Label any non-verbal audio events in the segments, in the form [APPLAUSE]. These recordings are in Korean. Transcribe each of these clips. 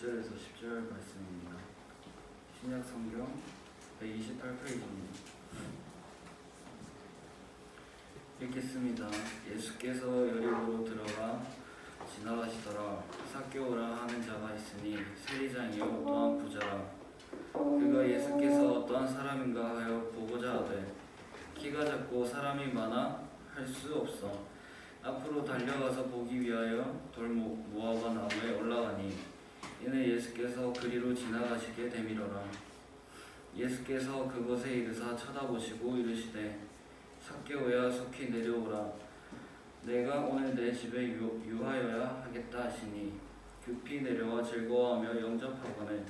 1절에서 10절 말씀입니다. 신약 성경 128페이지입니다. 읽겠습니다. 예수께서 여리고로 들어가 지나가시더라. 사개오라 하는 자가 있으니 세리장이요 또한 부자라. 그가 예수께서 어떠한 사람인가 하여 보고자 하되 키가 작고 사람이 많아 할 수 없어 앞으로 달려가서 보기 위하여 돌목 모아바 나무에 올라가니 이는 예수께서 그리로 지나가시게 되밀어라. 예수께서 그곳에 이르사 쳐다보시고 이르시되 삭개오야 속히 내려오라. 내가 오늘 내 집에 유, 유하여야 하겠다 하시니 급히 내려와 즐거워하며 영접하거늘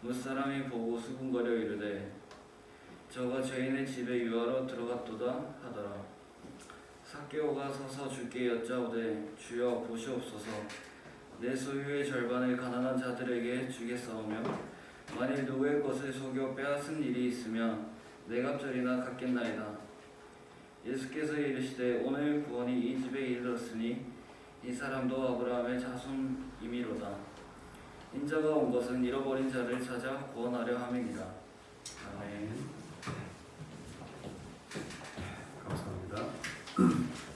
무사람이 보고 수군거려 이르되 저가 죄인의 집에 유하러 들어갔도다 하더라. 삭개오가 서서 주께 여짜오되 주여 보시옵소서 내 소유의 절반을 가난한 자들에게 주겠사오며 만일 누구의 것을 속여 빼앗은 일이 있으면 내 갑절이나 갚겠나이다. 예수께서 이르시되 오늘 구원이 이 집에 이르렀으니 이 사람도 아브라함의 자손이미로다. 인자가 온 것은 잃어버린 자를 찾아 구원하려 함이니라. 아멘. 감사합니다. [CLEARS THROAT]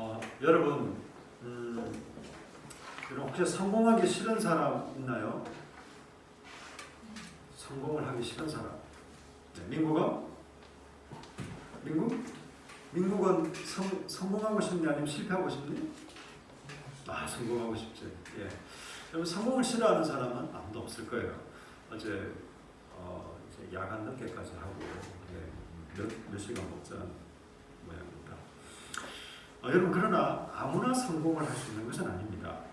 어, 여러분, 음, 여러분 혹시 성공하기 싫은 사람 있나요? 성공을 하기 싫은 사람. 네, 민국은? 민국? 민국은 성, 성공하고 싶니 아니면 실패하고 싶니? 아 성공하고 싶지. 예. 여러분 성공을 싫어하는 사람은 아무도 없을 거예요. 어제 어, 이제 야간 늦게까지 하고 예, 몇, 몇 시간 먹자는 모양입니다. 어, 여러분 그러나 아무나 성공을 할 수 있는 것은 아닙니다.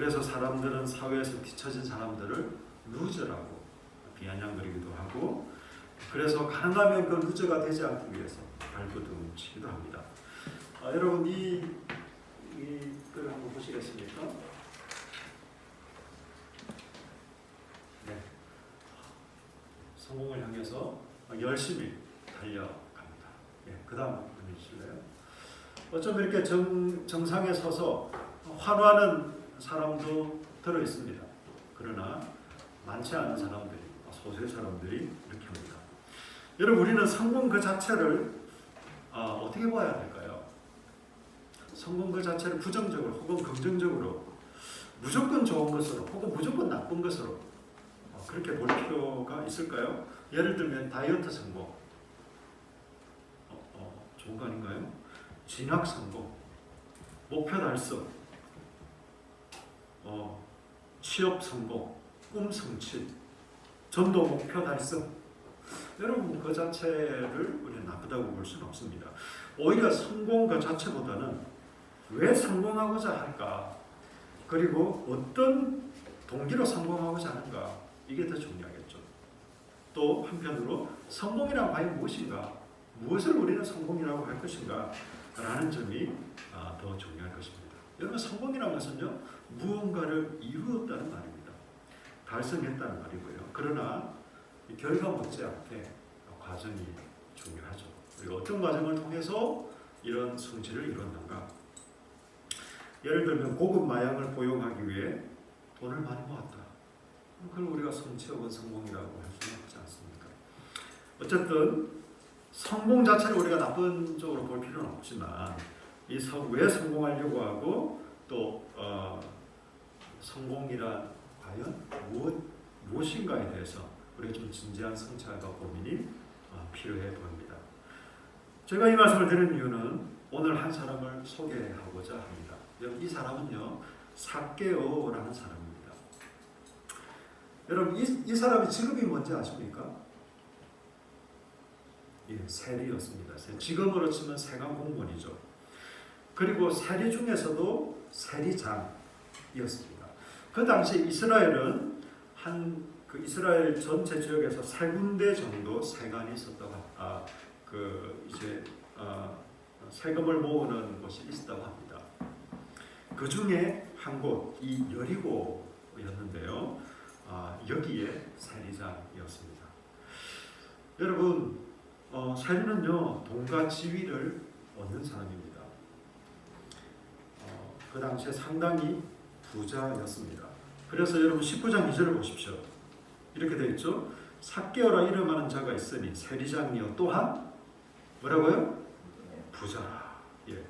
그래서 사람들은 사회에서 뒤처진 사람들을 루저라고 비아냥거리기도 하고 그래서 가능하면 그 루저가 되지 않기 위해서 발버둥 치기도 합니다. 아, 여러분 이 이걸 한번 보시겠습니까? 네. 성공을 향해서 열심히 달려갑니다. 예, 그 다음 한번 해주실래요? 어쩜 이렇게 정, 정상에 서서 환호하는 사람도 들어 있습니다. 그러나 많지 않은 사람들이, 소수의 사람들이 이렇게 합니다. 여러분, 우리는 성공 그 자체를 어, 어떻게 봐야 될까요? 성공 그 자체를 부정적으로 혹은 긍정적으로 무조건 좋은 것으로 혹은 무조건 나쁜 것으로 어, 그렇게 볼 필요가 있을까요? 예를 들면 다이어트 성공 어, 어, 좋은 거 아닌가요? 진학 성공 목표 달성 어, 취업 성공 꿈 성취 전도 목표 달성 여러분 그 자체를 우리는 나쁘다고 볼 수는 없습니다. 오히려 성공 그 자체보다는 왜 성공하고자 할까? 그리고 어떤 동기로 성공하고자 하는가? 이게 더 중요하겠죠. 또 한편으로 성공이란 과연 무엇인가? 무엇을 우리는 성공이라고 할 것인가? 라는 점이 아, 더 중요할 것입니다. 여러분 성공이라는 것은요 무언가를 이루었다는 말입니다. 달성했다는 말이고요. 그러나 이 결과 못지않게 과정이 중요하죠. 그리고 어떤 과정을 통해서 이런 성취를 이뤘는가? 예를 들면 고급 마약을 보용하기 위해 돈을 많이 모았다. 그걸 우리가 성취 혹은 성공이라고 할 수는 없지 않습니까? 어쨌든 성공 자체를 우리가 나쁜 쪽으로 볼 필요는 없지만 이 왜 성공하려고 하고 또 어, 성공이란 과연 무엇 무엇인가에 대해서 우리가 좀 진지한 성찰과 고민이 어, 필요해 보입니다. 제가 이 말씀을 드리는 이유는 오늘 한 사람을 소개하고자 합니다. 여러분 이 사람은요 사개오라는 사람입니다. 여러분 이, 이 사람의 직업이 뭔지 아십니까? 예, 세리였습니다. 직업으로 치면 세관 공무원이죠. 그리고 세리 중에서도 세리장이었습니다. 그 당시 이스라엘은 한 그 이스라엘 전체 지역에서 세 군데 정도 세관이 있었다고 아, 그 이제 어, 세금을 모으는 곳이 있었다고 합니다. 그 중에 한 곳, 이 여리고였는데요. 아, 여기에 세리장이었습니다. 여러분 어, 세리는요 동가 지위를 얻는 사람입니다. 어, 그 당시에 상당히 부자였습니다. 그래서 여러분 19장 2절을 보십시오. 이렇게 되어 있죠. 삭개오라 이름하는 자가 있으니 세리장이요 또한 뭐라고요? 부자라. 예.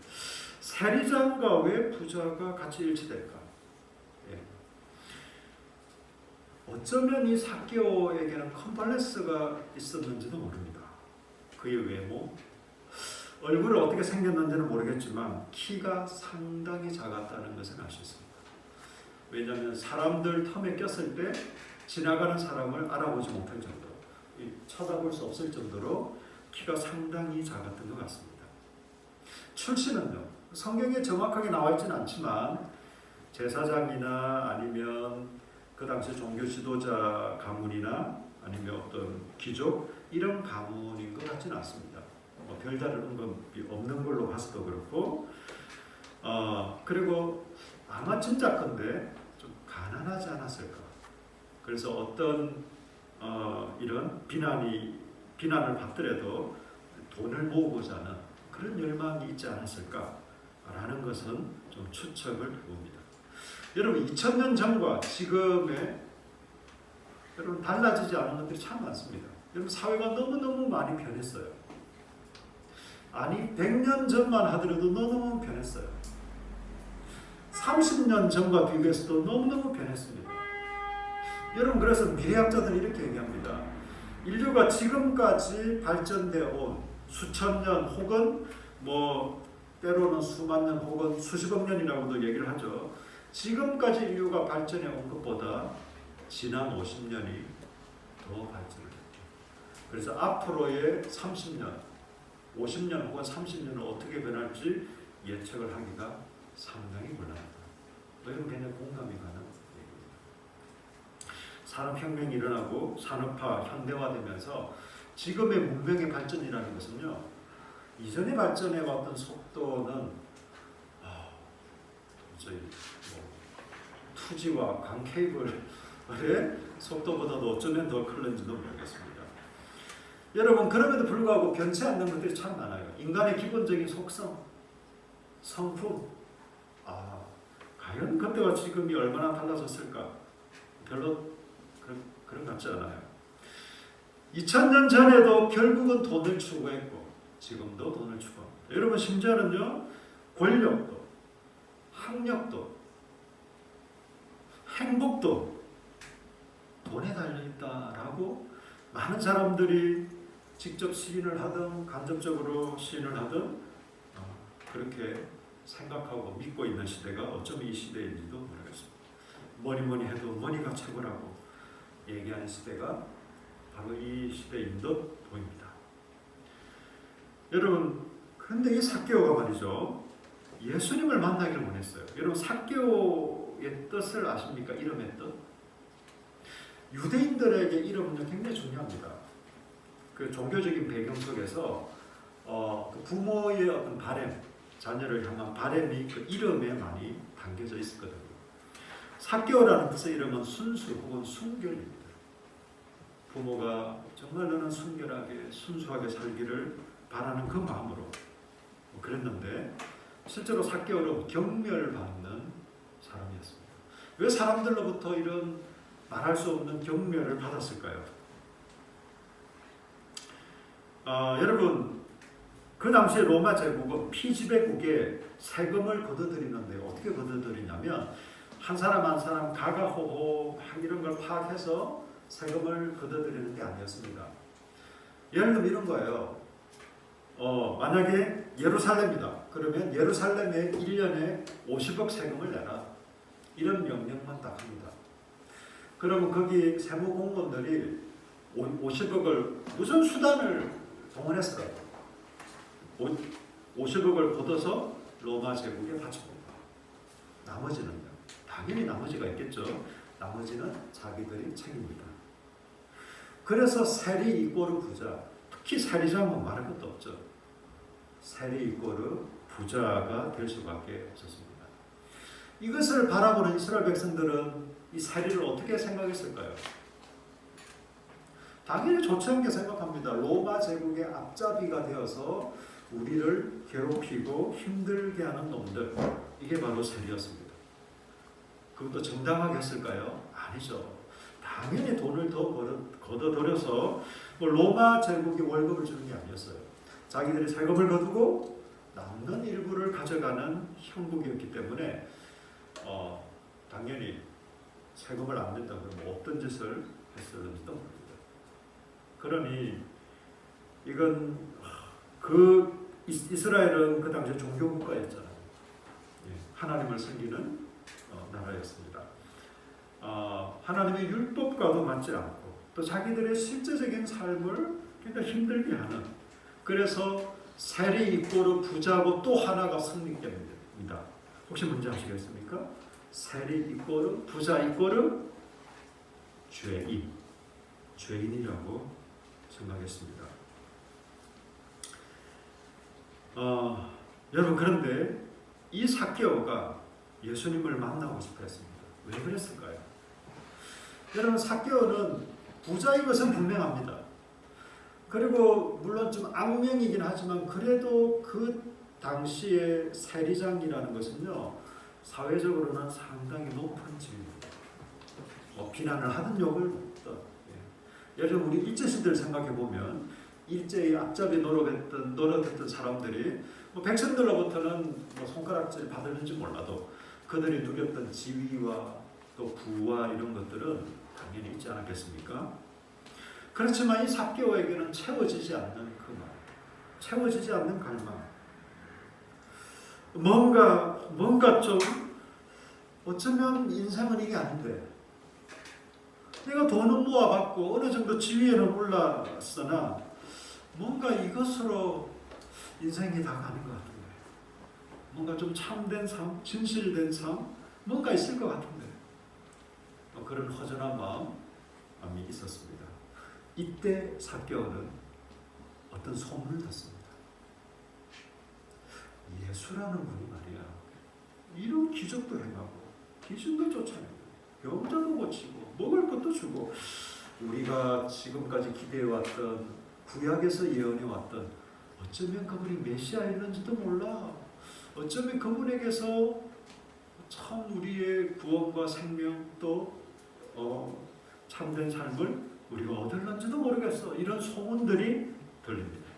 세리장과 왜 부자가 같이 일치될까? 예. 어쩌면 이 삭개오에게는 컴플렉스가 있었는지도 모릅니다. 그의 외모, 얼굴을 어떻게 생겼는지는 모르겠지만 키가 상당히 작았다는 것을 알수 있습니다. 왜냐하면 사람들 텀에 꼈을 때 지나가는 사람을 알아보지 못할 정도로 이 쳐다볼 수 없을 정도로 키가 상당히 작았던 것 같습니다. 출신은요 성경에 정확하게 나와 있지는 않지만 제사장이나 아니면 그 당시 종교 지도자 가문이나 아니면 어떤 귀족 이런 가문인 것 같지는 않습니다. 뭐 별다른 언급이 없는 걸로 봐서도 그렇고 어 그리고 아마 짐작건데 좀 가난하지 않았을까. 그래서 어떤 어 이런 비난이 비난을 받더라도 돈을 모으고자 하는 그런 열망이 있지 않았을까라는 것은 좀 추측을 해봅니다. 여러분 2000년 전과 지금의 여러분 달라지지 않은 것들이 참 많습니다. 여러분 사회가 너무너무 많이 변했어요. 아니 100년 전만 하더라도 너무너무 변했어요. 30년 전과 비교해서도 너무너무 변했습니다. 여러분 그래서 미래학자들은 이렇게 얘기합니다. 인류가 지금까지 발전되어 온 수천 년 혹은 뭐 때로는 수만 년 혹은 수십억 년이라고도 얘기를 하죠. 지금까지 인류가 발전해 온 것보다 지난 50년이 더 발전을 했죠. 그래서 앞으로의 30년, 50년 혹은 30년은 어떻게 변할지 예측을 하기가 상당히 곤란합니다. 여러분 굉장히 공감이 가는 얘기입니다. 산업혁명이 일어나고 산업화, 현대화되면서 지금의 문명의 발전이라는 것은요. 이전에 발전해 왔던 속도는 아, 도저히 뭐 투지와 강 케이블의 속도보다도 어쩌면 더 클는지도 모르겠습니다. 여러분 그럼에도 불구하고 변치 않는 것들이 참 많아요. 인간의 기본적인 속성, 성품, 아 과연 그때와 지금이 얼마나 달라졌을까? 별로 그런 그런 것 같지 않아요. 2000년 전에도 결국은 돈을 추구했고 지금도 돈을 추구합니다. 여러분 심지어는요 권력도, 학력도, 행복도 돈에 달려 있다라고 많은 사람들이 직접 시인을 하든 간접적으로 시인을 하든 어, 그렇게 생각하고 믿고 있는 시대가 어쩌면 이 시대인지도 모르겠습니다. 뭐니 뭐니 해도 머니가 최고라고 얘기하는 시대가 바로 이 시대인 듯 보입니다. 여러분, 그런데 이 삭개오가 말이죠. 예수님을 만나기를 원했어요. 여러분 삭개오의 뜻을 아십니까? 이름의 뜻. 유대인들에게 이름은 굉장히 중요합니다. 그 종교적인 배경 속에서 어, 그 부모의 어떤 바램, 자녀를 향한 바램이 그 이름에 많이 담겨져 있었거든요. 삭개오라는 뜻의 이름은 순수 혹은 순결입니다. 부모가 정말 너는 순결하게 순수하게 살기를 바라는 그 마음으로 뭐 그랬는데 실제로 삭개오는 경멸받는 사람이었습니다. 왜 사람들로부터 이런 말할 수 없는 경멸을 받았을까요? 아, 여러분 그 당시에 로마 제국은 피지배국에 세금을 걷어들이는데 어떻게 걷어들이냐면 한 사람 한 사람 가가호호 이런 걸 파악해서 세금을 걷어들이는 게 아니었습니다. 예를 들면 이런 거예요. 어, 만약에 예루살렘이다. 그러면 예루살렘에 1년에 50억 세금을 내라. 이런 명령만 딱 합니다. 그러면 거기 세무 공무원들이 50억을 무슨 수단을 동원했어요. 50억을 걷어서 로마 제국에 바쳐봅니다. 나머지는요. 당연히 나머지가 있겠죠. 나머지는 자기들이 책임입니다. 그래서 세리 이꼬르 부자, 특히 세리장은 말할 것도 없죠. 세리 이꼬르 부자가 될 수밖에 없었습니다. 이것을 바라보는 이스라엘 백성들은 이 세리를 어떻게 생각했을까요? 당연히 좋지 않게 생각합니다. 로마 제국의 앞잡이가 되어서 우리를 괴롭히고 힘들게 하는 놈들 이게 바로 세리였습니다. 그것도 정당하게 했을까요? 아니죠. 당연히 돈을 더 걷어- 걷어들여서 뭐 로마 제국이 월급을 주는 게 아니었어요. 자기들이 세금을 거두고 남는 일부를 가져가는 형국이었기 때문에 어, 당연히 세금을 안 낸다 그러면 어떤 짓을 했을지도 모릅니다. 그러니 이건 그 이- 이스라엘은 그 당시 종교 국가였잖아요. 예, 하나님을 섬기는 어, 나라였습니다. 어, 하나님의 율법과도 맞지 않고 또 자기들의 실제적인 삶을 굉장히 힘들게 하는 그래서 세리 이꼬르 부자고 또 하나가 승리입니다. 혹시 뭔지 아시겠습니까? 세리 이꼬르 부자 이꼬르 죄인 죄인이라고 생각했습니다. 어, 여러분 그런데 이 사개오가 예수님을 만나고 싶어 했습니다. 왜 그랬을까요? 여러분 사개오는 부자인 것은 분명합니다. 그리고 물론 좀 악명이긴 하지만 그래도 그 당시의 세리장이라는 것은요 사회적으로는 상당히 높은 지위입니다. 뭐 비난을 하든 욕을 예. 여러분 우리 일제 시대를 생각해 보면 일제의 앞잡이 노릇했던 노릇했던 사람들이 뭐 백성들로부터는 뭐 손가락질 받았는지 몰라도 그들이 누렸던 지위와 또 부와 이런 것들은 당연히 있지 않았겠습니까? 그렇지만 이 사개오에게는 채워지지 않는 그 말, 채워지지 않는 갈망, 뭔가 뭔가 좀 어쩌면 인생은 이게 아닌데 내가 돈은 모아봤고 어느 정도 지위에는 올랐으나 뭔가 이것으로 인생이 다 가는 것 같은데 뭔가 좀 참된 삶, 진실된 삶 뭔가 있을 것 같은데 어, 그런 허전한 마음이 있었습니다. 이때 사개오는 어떤 소문을 듣습니다. 예수라는 분이 말이야 이런 기적도 행하고 귀신도 쫓아내고 병자도 고치고 먹을 것도 주고 우리가 지금까지 기대해왔던 구약에서 예언해왔던 어쩌면 그분이 메시아였는지도 몰라. 어쩌면 그분에게서 참 우리의 구원과 생명 또 어, 참된 삶을 우리가 얻을런지도 모르겠어. 이런 소문들이 들립니다.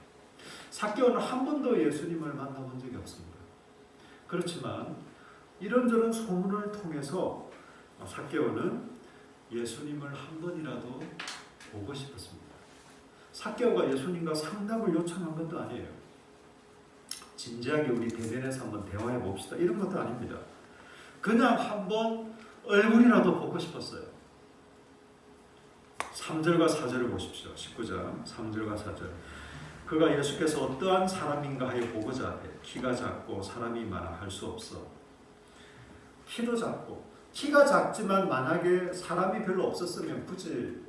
사개오는 한 번도 예수님을 만나본 적이 없습니다. 그렇지만 이런저런 소문을 통해서 사개오는 예수님을 한 번이라도 보고 싶었습니다. 사개오가 예수님과 상담을 요청한 것도 아니에요. 진지하게 우리 대면에서 한번 대화해 봅시다. 이런 것도 아닙니다. 그냥 한번 얼굴이라도 보고 싶었어요. 3절과 4절을 보십시오. 19장 3절과 4절. 그가 예수께서 어떠한 사람인가 하여 보고자 하되 키가 작고 사람이 많아 할 수 없어. 키도 작고 키가 작지만 만약에 사람이 별로 없었으면 굳이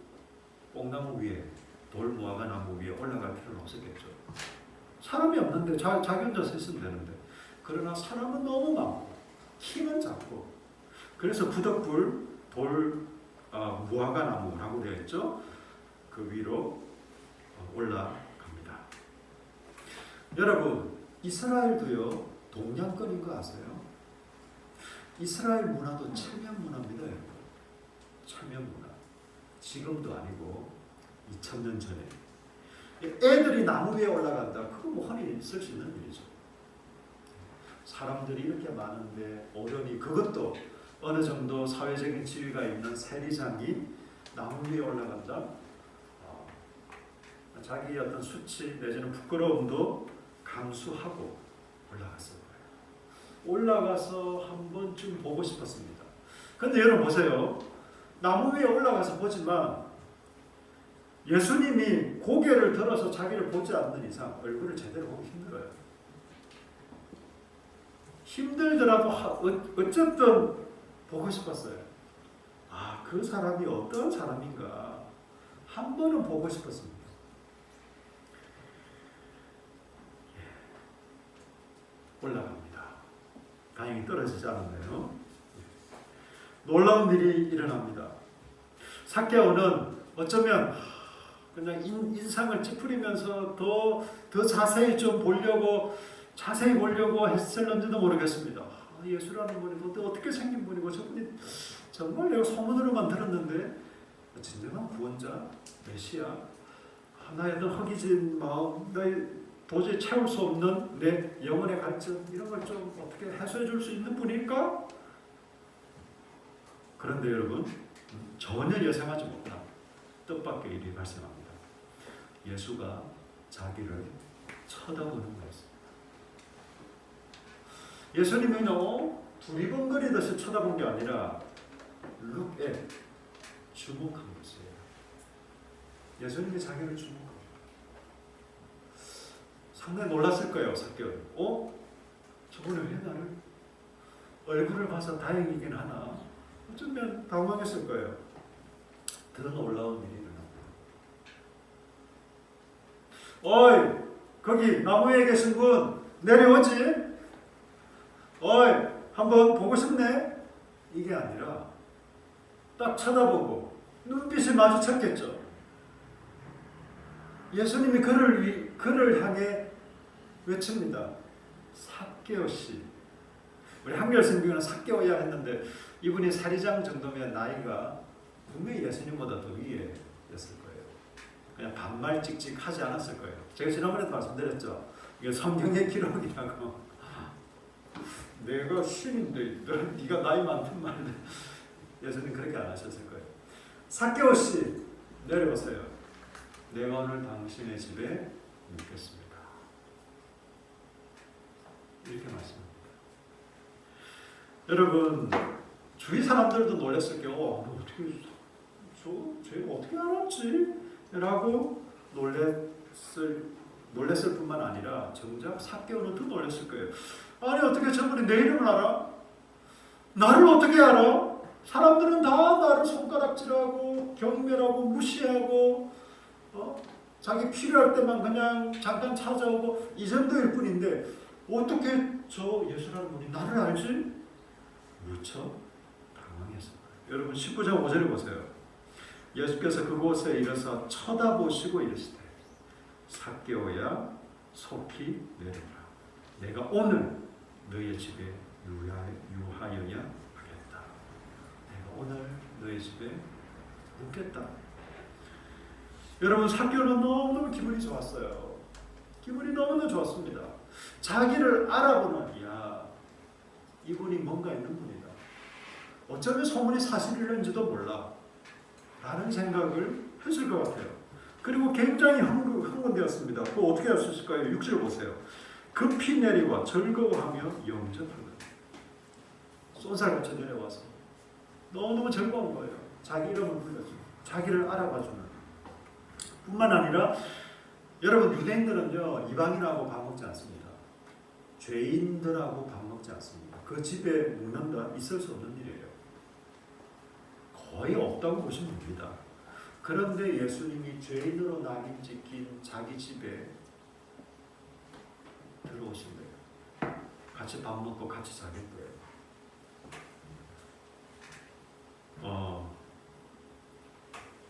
뽕나무 위에 돌 무화과 나무 위에 올라갈 필요는 없었겠죠. 사람이 없는데 자, 자기 혼자 서 있으면 되는데 그러나 사람은 너무 많고 키는 작고 그래서 부덕불 돌 어, 무화과 나무라고 되어 있죠. 그 위로 어, 올라갑니다. 여러분 이스라엘도요 동양권인 거 아세요? 이스라엘 문화도 체면 문화입니다. 체면 문화. 지금도 아니고 2000년 전에. 애들이 나무 위에 올라간다. 그거 뭐 흔히 있을 수 있는 일이죠. 사람들이 이렇게 많은데 오려니 그것도 어느 정도 사회적인 지위가 있는 세리장이 나무 위에 올라간다. 어, 자기의 어떤 수치 내지는 부끄러움도 감수하고 올라갔어요. 올라가서 한 번쯤 보고 싶었습니다. 근데 여러분 보세요. 나무 위에 올라가서 보지만 예수님이 고개를 들어서 자기를 보지 않는 이상 얼굴을 제대로 보기 힘들어요. 힘들더라도 하- 어- 어쨌든 보고 싶었어요. 아, 그 사람이 어떤 사람인가 한 번은 보고 싶었습니다. 예. 올라갑니다. 다행히 떨어지지 않았네요. 놀라운 일이 일어납니다. 사케오는 어쩌면 그냥 인, 인상을 찌푸리면서 더, 더 자세히 좀 보려고 자세히 보려고 했을는지도 모르겠습니다. 아, 예수라는 분이 어떻게 생긴 분이고 저분이 정말 내가 소문으로만 들었는데 진정한 구원자, 메시아, 어떤 허기진 마음, 나의 도저히 채울 수 없는 내 영혼의 갈증 이런 걸 좀 어떻게 해소해 줄 수 있는 분일까? 그런데 여러분 전혀 예상하지 못한 뜻밖의 일이 발생합니다. 예수가 자기를 쳐다보는 거였습니다. 예수님이 너무 두리번거리듯이 쳐다본 게 아니라 at, 주목한 것이에요. 예수님이 자기를 거예요. 상당히 놀랐을 거예요, 사개월. 어? 저번에 왜 나를 얼굴을 봐서 다행이긴 하나 어쩌면 당황했을 거예요. 더 놀라운 일이. 어이, 거기 나무에 계신 분 내려오지? 어이, 한번 보고 싶네? 이게 아니라 딱 쳐다보고 눈빛이 마주쳤겠죠. 예수님이 그를 위, 그를 향해 외칩니다. 삭개오 씨. 우리 한결 성경은 삭개오야 했는데 이분이 사리장 정도면 나이가 분명히 예수님보다 더 위에였을 거예요. 그냥 반말 찍찍하지 않았을 거예요. 제가 지난번에도 말씀드렸죠. 이게 성경의 기록이라고. 내가 신인데 너, 네가 나이 많단 말인데 예수님 그렇게 안 하셨을 거예요. 삭개오 씨 내려오세요. 내가 오늘 당신의 집에 묵겠습니다. 이렇게 말씀합니다. 여러분 주위 사람들도 놀랐을 게, 어, 너 어떻게 저 제가 어떻게 알았지? 라고 놀랬을 놀랬을 뿐만 아니라 정작 사개오는 더 놀랐을 거예요. 아니 어떻게 저분이 내 이름을 알아? 나를 어떻게 알아? 사람들은 다 나를 손가락질하고 경멸하고 무시하고 어? 자기 필요할 때만 그냥 잠깐 찾아오고 이 정도일 뿐인데 어떻게 저 예수라는 분이 나를 알지? 무척 당황했어요. 여러분 19장 5절을 보세요. 예수께서 그곳에 이르서 쳐다보시고 이르시되 삭개오야 속히 내려라. 내가 오늘 너희 집에 유하, 유하여야 하겠다. 내가 오늘 너희 집에 묵겠다. 여러분 삭개오는 너무너무 기분이 좋았어요. 기분이 너무너무 좋았습니다. 자기를 알아보는 야 이분이 뭔가 있는 분이다. 어쩌면 소문이 사실일는지도 몰라. 라는 생각을 했을 것 같아요. 그리고 굉장히 흥분, 흥분되었습니다. 그 어떻게 할 수 있을까요? 6절 보세요. 급히 내리와 즐거워하며 영접하는 쏜살같이 내려와서 너무너무 즐거운 거예요. 자기 이름을 불러주고 자기를 알아봐주는 뿐만 아니라 여러분 유대인들은요 이방인하고 밥 먹지 않습니다. 죄인들하고 밥 먹지 않습니다. 그 집에 묵는다 있을 수 없는 일이에요. 거의 없다고 보시면 됩니다. 그런데 예수님이 죄인으로 낙인 찍힌 자기 집에 들어오신 거예요. 같이 밥 먹고 같이 자겠고요. 어,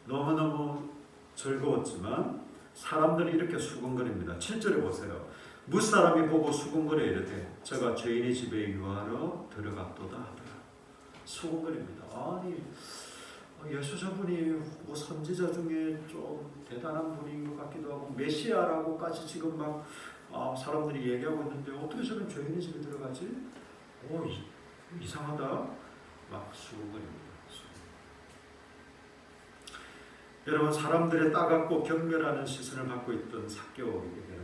너무너무 즐거웠지만 사람들이 이렇게 수군거립니다. 7절에 보세요. 무사람이 보고 수군거려 이르되 저가 죄인의 집에 유하러 들어갔도다 하더라. 수군거립니다. 아니 예수 저분이 뭐 선지자 중에 좀 대단한 분인 것 같기도 하고 메시아라고까지 지금 막 아, 사람들이 얘기하고 있는데 어떻게 저런 죄인의 집에 들어가지? 오 이, 이상하다. 막 수군거립니다. 여러분 사람들의 따갑고 경멸하는 시선을 받고 있던 삭개오에게는요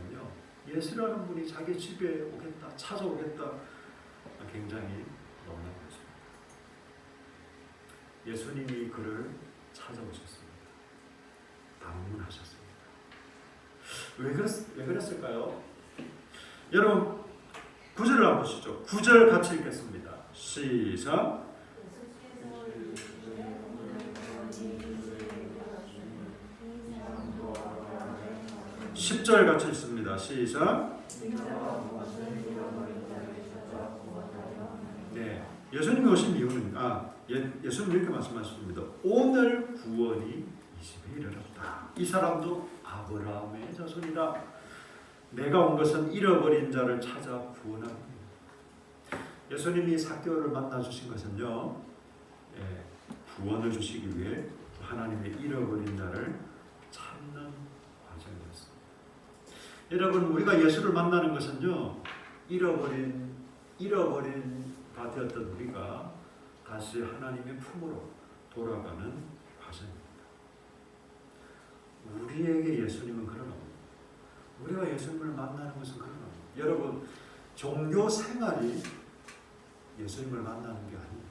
예수라는 분이 자기 집에 오겠다 찾아오겠다 굉장히 놀란 거죠. 예수님이 그를 찾아오셨습니다. 방문하셨습니다. 왜, 그랬, 왜 그랬을까요? 여러분 구절을 한번 보시죠. 구절 같이 읽겠습니다. 시작. 10절 같이 읽습니다. 시작. 네. 예수님이 오신 이유는 아, 예, 예수님 이렇게 말씀하셨습니다. 오늘 구원이 이 집에 이르렀다. 이 사람도 아브라함의 자손이다. 내가 온 것은 잃어버린 자를 찾아 구원하기 위해. 예수님이 사개오를 만나 주신 것은요, 예, 구원을 주시기 위해 하나님의 잃어버린 자를 찾는. 여러분 우리가 예수를 만나는 것은요, 잃어버린 잃어버린 바 되었던 우리가 다시 하나님의 품으로 돌아가는 과정입니다. 우리에게 예수님은 그런 겁니다. 우리가 예수님을 만나는 것은 그런 겁니다. 여러분 종교 생활이 예수님을 만나는 게 아닙니다.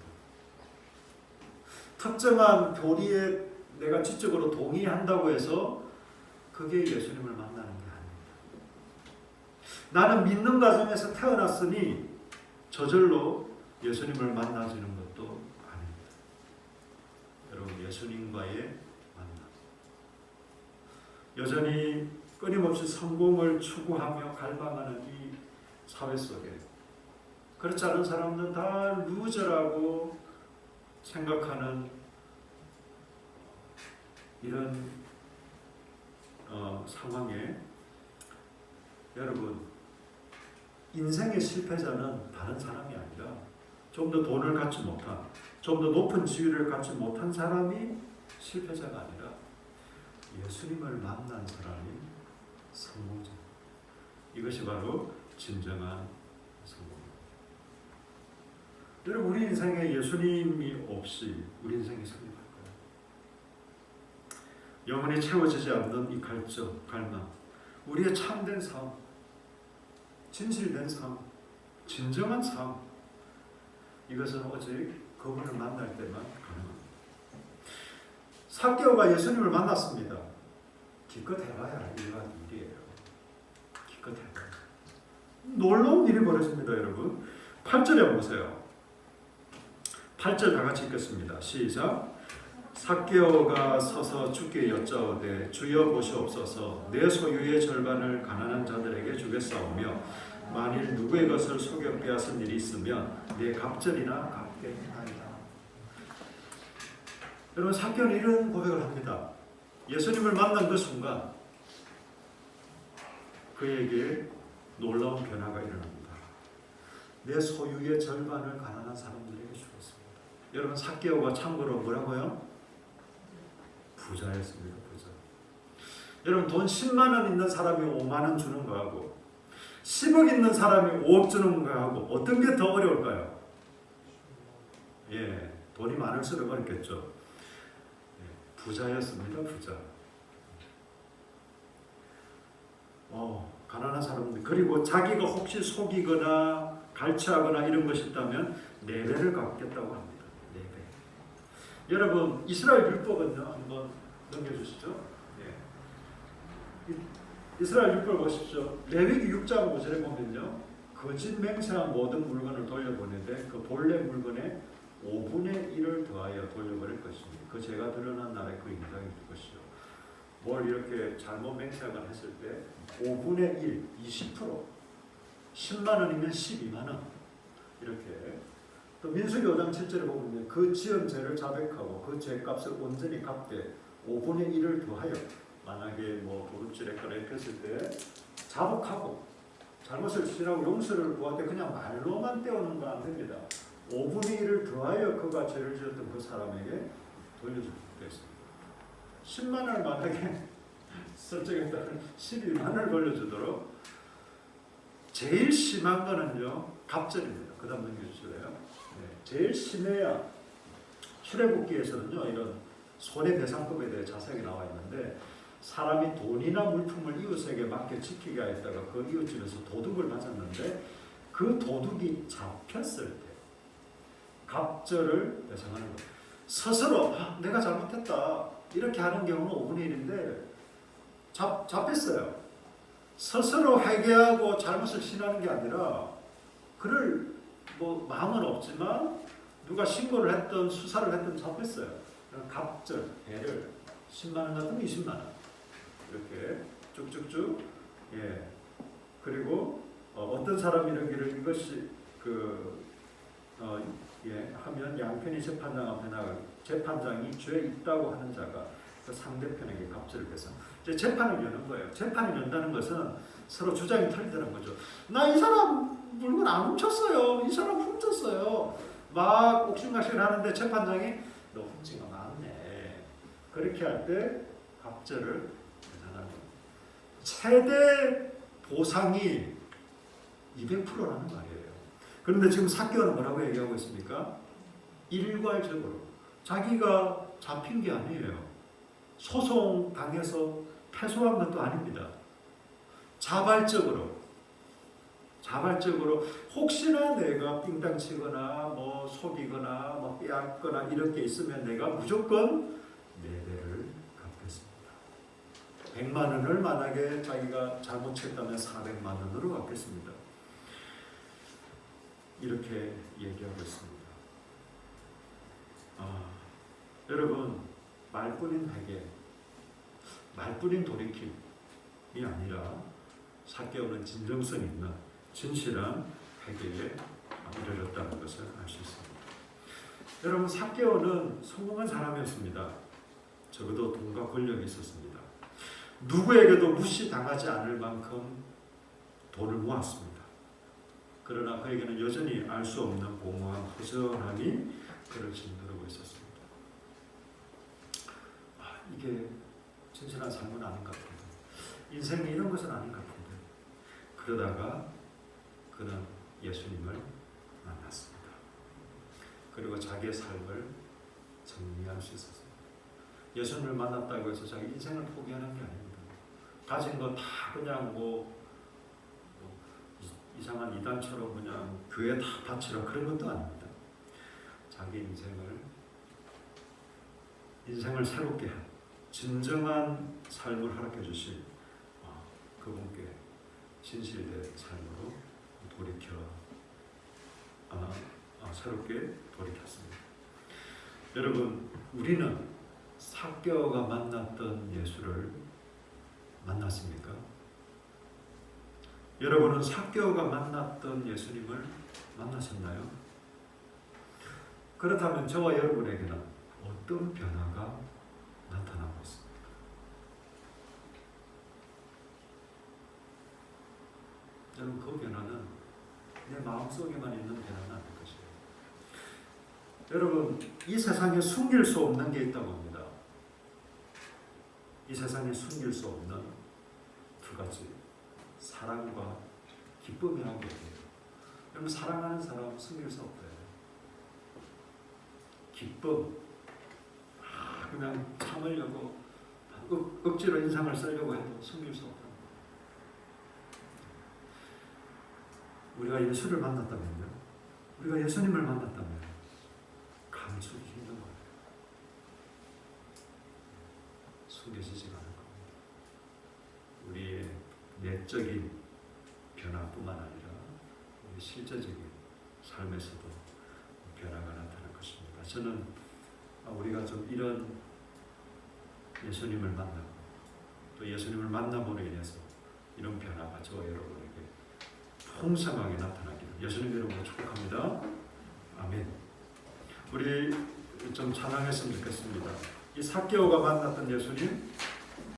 특정한 교리에 내가 지적으로 동의한다고 해서 그게 예수님을 아닙니다. 나는 믿는 가정에서 태어났으니 저절로 예수님을 만나지는 것도 아닙니다. 여러분 예수님과의 만남. 여전히 끊임없이 성공을 추구하며 갈망하는 이 사회 속에 그렇지 않은 사람들은 다 루저라고 생각하는 이런 어, 상황에 여러분 인생의 실패자는 다른 사람이 아니라 좀 더 돈을 갖지 못한 좀 더 높은 지위를 갖지 못한 사람이 실패자가 아니라 예수님을 만난 사람이 성공자 이것이 바로 진정한 성공입니다. 여러분 우리 인생에 예수님이 없이 우리 인생이 성립할까요? 영원히 채워지지 않는 이 갈증, 갈망, 우리의 참된 삶, 진실된 삶, 진정한 삶, 이것은 오직 그분을 만날 때만 가능합니다. 사개오가 예수님을 만났습니다. 기껏 해봐야 일반 일이에요. 기껏 해봐야. 놀라운 일이 벌어집니다, 여러분. 8절에 보세요. 8절 다 같이 읽겠습니다. 시작. 사개오가 서서 주께 여짜오되 주여 보시옵소서 내 소유의 절반을 가난한 자들에게 주겠사오며 만일 누구의 것을 속여 빼앗은 일이 있으면 내 갑절이나 갚게 하리라. 여러분 사개오는 이런 고백을 합니다. 예수님을 만난 그 순간 그에게 놀라운 변화가 일어납니다. 내 소유의 절반을 가난한 사람들에게 주었습니다. 여러분 사개오가 참고로 뭐라고요? 부자였습니다. 부자. 여러분 돈 10만 원 있는 사람이 5만 원 주는 거하고 10억 있는 사람이 5억 주는 거하고 어떤 게 더 어려울까요? 예, 돈이 많을수록 어렵겠죠. 예, 부자였습니다. 부자. 어, 가난한 사람들 그리고 자기가 혹시 속이거나 갈취하거나 이런 것이 있다면 네 배를 갚겠다고 합니다. 여러분 이스라엘 율법은요 한번 넘겨주시죠. 예. 이- 이스라엘 율법 보십시오. 레위기 6장 5절에 보면요 거짓 맹세한 모든 물건을 돌려보내되 그 본래 물건의 5분의 1을 더하여 돌려버릴 것입니다. 그 죄가 드러난 날에 그 인상이 될 것이요. 뭘 이렇게 잘못 맹세하거나 했을 때 5분의 1, 20% 10만 원이면 12만 원 이렇게 또 민수기 5장 7절에 보면 그 지은 죄를 자백하고 그 죄값을 온전히 갚되 5분의 1을 더하여 만약에 뭐 도둑질했거나 이렇게 했을 때 자복하고 잘못을 지나고 용서를 구할 때 그냥 말로만 떼어놓는 건안 됩니다. 5분의 1을 더하여 그가 죄를 지었던 그 사람에게 돌려주게 됐습니다. 10만 원을 만약에 [LAUGHS] 설정했다면 12만 원을 돌려주도록 제일 심한 거는요 갑절입니다. 그 다음 넘겨주실래요? 네, 제일 심해야 출애굽기에서는요 이런 손해배상법에 대해 자세하게 나와 있는데 사람이 돈이나 물품을 이웃에게 맡겨 지키게 하였다가 그 이웃집에서 도둑을 맞았는데 그 도둑이 잡혔을 때 갑절을 배상하는 거예요. 스스로 아, 내가 잘못했다 이렇게 하는 경우는 5분의 1인데 잡, 잡혔어요. 스스로 회개하고 잘못을 신하는 게 아니라 그를 뭐 마음은 없지만 누가 신고를 했던 수사를 했던 잡혔어요. 갑절 배를 10만 원 같으면 20만 원 이렇게 쭉쭉쭉 예 그리고 어, 떤 사람이 이러기를 이것이 그 어, 예, 하면 양편이 재판장 앞에 나가 재판장이 죄 있다고 하는 자가 그 상대편에게 갑질을 해서 이제 재판을 여는 거예요. 재판을 연다는 것은 서로 주장이 틀리다는 거죠. 나 이 사람 물건 안 훔쳤어요. 이 사람 훔쳤어요. 막 옥신각신 하는데 재판장이 너 훔친 거 맞네. 그렇게 할 때 갑질을 대단한 거예요. 최대 보상이 200%라는 말이에요. 그런데 지금 사교는 뭐라고 얘기하고 있습니까? 일괄적으로 자기가 잡힌 게 아니에요. 소송 당해서 패소한 것도 아닙니다. 자발적으로 자발적으로 혹시나 내가 삥땅 치거나 뭐 속이거나 뭐 빼앗거나 이런 게 있으면 내가 무조건 네 배를 갚겠습니다. 100만 원을 만약에 자기가 잘못했다면 400만 원으로 갚겠습니다. 이렇게 얘기하고 있습니다. 아, 여러분 말뿐인 회개, 말뿐인 돌이킴이 아니라 사개오는 진정성 있는 진실한 회개에 이르렀다는 것을 알 수 있습니다. 여러분 사개오는 성공한 사람이었습니다. 적어도 돈과 권력이 있었습니다. 누구에게도 무시당하지 않을 만큼 돈을 모았습니다. 그러나 그에게는 여전히 알 수 없는 공허한 허전함이 그를 짓누르고 있었습니다. 아, 이게 진실한 삶은 아닌 것 같은데 인생이 이런 것은 아닌 것 같은데 그러다가 그는 예수님을 만났습니다. 그리고 자기의 삶을 정리할 수 있었습니다. 예수님을 만났다고 해서 자기 인생을 포기하는 게 아닙니다. 가진 거 다 그냥 뭐, 뭐 이- 이상한 이단처럼 그냥 교회 다 바치라 그런 것도 아닙니다. 자기 인생을 인생을 새롭게 한 진정한 삶을 허락해 주신 어, 그분께 진실된 삶으로 돌이켜 아, 아, 새롭게 돌이켰습니다. 여러분 우리는 사교가 만났던 예수를 만났습니까? 여러분은 사교가 만났던 예수님을 만나셨나요? 그렇다면 저와 여러분에게는 어떤 변화가 나타나 여러분 그 변화는 내 마음속에만 있는 변화는 아닐 것이에요. 여러분 이 세상에 숨길 수 없는 게 있다고 합니다. 이 세상에 숨길 수 없는 두 가지 사랑과 기쁨이라는 게 있어요. 여러분 사랑하는 사람 숨길 수 없대요. 기쁨 아, 그냥 참으려고 억, 억지로 인상을 쓰려고 해도 숨길 수 없다. 우리가 예수를 만났다면요. 우리가 예수님을 만났다면 감추기 힘든 거예요. 숨겨지지가 않을 겁니다. 우리의 내적인 변화뿐만 아니라 우리 실제적인 삶에서도 변화가 나타날 것입니다. 저는 우리가 좀 이런 예수님을 만나고 또 예수님을 만남으로 인해서 이런 변화가 저와 여러분에게 풍성하게 나타나기를 예수님 이름으로 축복합니다. 아멘. 우리 좀 찬양했으면 좋겠습니다. 이 사개오가 만났던 예수님